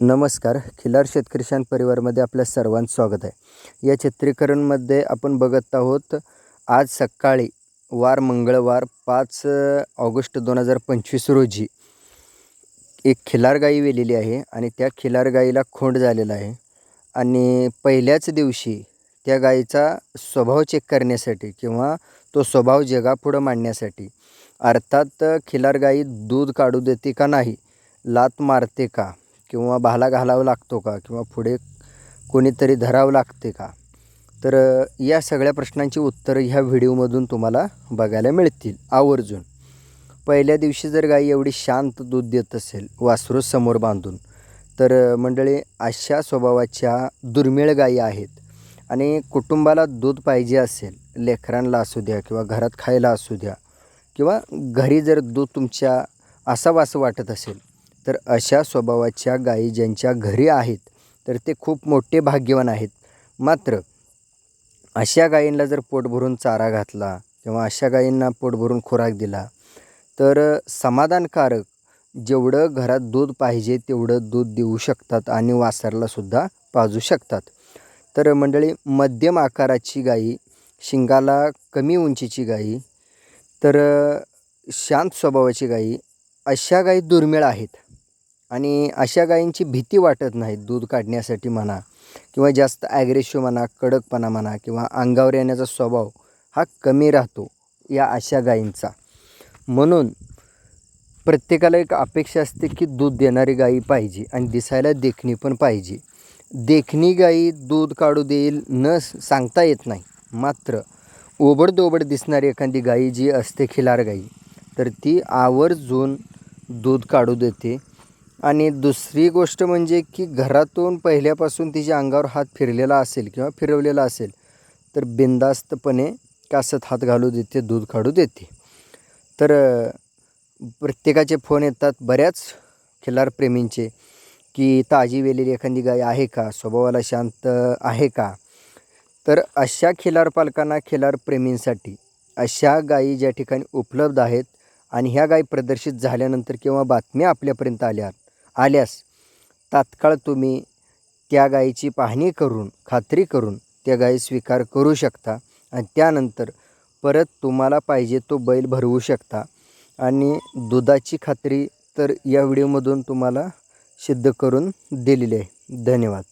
नमस्कार. खिलार शेतकरी शान परिवारमध्ये आपल्या सर्वांचं स्वागत आहे. या चित्रीकरणमध्ये आपण बघत आहोत आज सकाळी वार मंगळवार पाच ऑगस्ट दोन हजार पंचवीस रोजी एक खिलार गाई वेलेली आहे आणि त्या खिलार गाईला खोंड झालेला आहे आणि पहिल्याच दिवशी त्या गाईचा स्वभाव चेक करण्यासाठी किंवा तो स्वभाव जगापुढं मांडण्यासाठी अर्थात खिलार गाई दूध काढू देते का नाही लात मारते का किंवा भाला घालावा लागतो का? किंवा पुढे कोणीतरी धरावं लागते का? तर या सगळ्या प्रश्नांची उत्तरं ह्या व्हिडिओमधून तुम्हाला बघायला मिळतील आवर्जून. पहिल्या दिवशी जर गाई एवढी शांत दूध देत असेल वासरू समोर बांधून तर मंडळी अशा स्वभावाच्या दुर्मिळ गायी आहेत. आणि कुटुंबाला दूध पाहिजे असेल लेकरांना असू द्या किंवा घरात खायला असू द्या किंवा घरी जर दूध तुमच्या असावं असं वाटत असेल तर अशा स्वभावाच्या गायी ज्यांच्या घरी आहेत तर ते खूप मोठे भाग्यवान आहेत. मात्र अशा गायींना जर पोट भरून चारा घातला किंवा अशा गायींना पोट भरून खुराक दिला तर समाधानकारक जेवढं घरात दूध पाहिजे तेवढं दूध देऊ शकतात आणि वासरलासुद्धा पाजू शकतात. तर मंडळी मध्यम आकाराची गायी शिंगाला कमी उंचीची गाई तर शांत स्वभावाची गायी अशा गायी दुर्मिळ आहेत. आणि अशा गायींची भीती वाटत नाही दूध काढण्यासाठी म्हणा किंवा जास्त ॲग्रेसिव्ह म्हणा कडकपणा म्हणा किंवा अंगावर येण्याचा स्वभाव हा कमी राहतो या अशा गायींचा. म्हणून प्रत्येकाला एक अपेक्षा असते की दूध देणारी गाई पाहिजे आणि दिसायला देखणी पण पाहिजे. देखणी गाई दूध काढू देईल न सांगता येत नाही. मात्र ओबडदोबड दिसणारी एखादी गाई जी असते खिलार गाई तर ती आवर्जून दूध काढू देते आणि दुसरी गोष्ट म्हणजे की घरातून पहिल्यापासून तिच्या अंगावर हात फिरलेला असेल किंवा फिरवलेला असेल तर बिंदास्तपणे कासत हात घालू देते दूध काढू देते. तर प्रत्येकाचे फोन येतात बऱ्याच खिलारप्रेमींचे की ताजी वेलेली एखादी गाय आहे का? स्वभावाला शांत आहे का? तर अशा खिलार पालकांना खिलारप्रेमींसाठी अशा गायी ज्या ठिकाणी उपलब्ध आहेत आणि ह्या गायी प्रदर्शित झाल्यानंतर किंवा बातम्या आपल्यापर्यंत आल्या आल्यास तात्काळ तुम्ही त्या गायीची पाहणी करून खात्री करून त्या गायी स्वीकार करू शकता आणि त्यानंतर परत तुम्हाला पाहिजे तो बैल भरवू शकता. आणि दुधाची खात्री तर या व्हिडिओमधून तुम्हाला सिद्ध करून दिलेली आहे. धन्यवाद.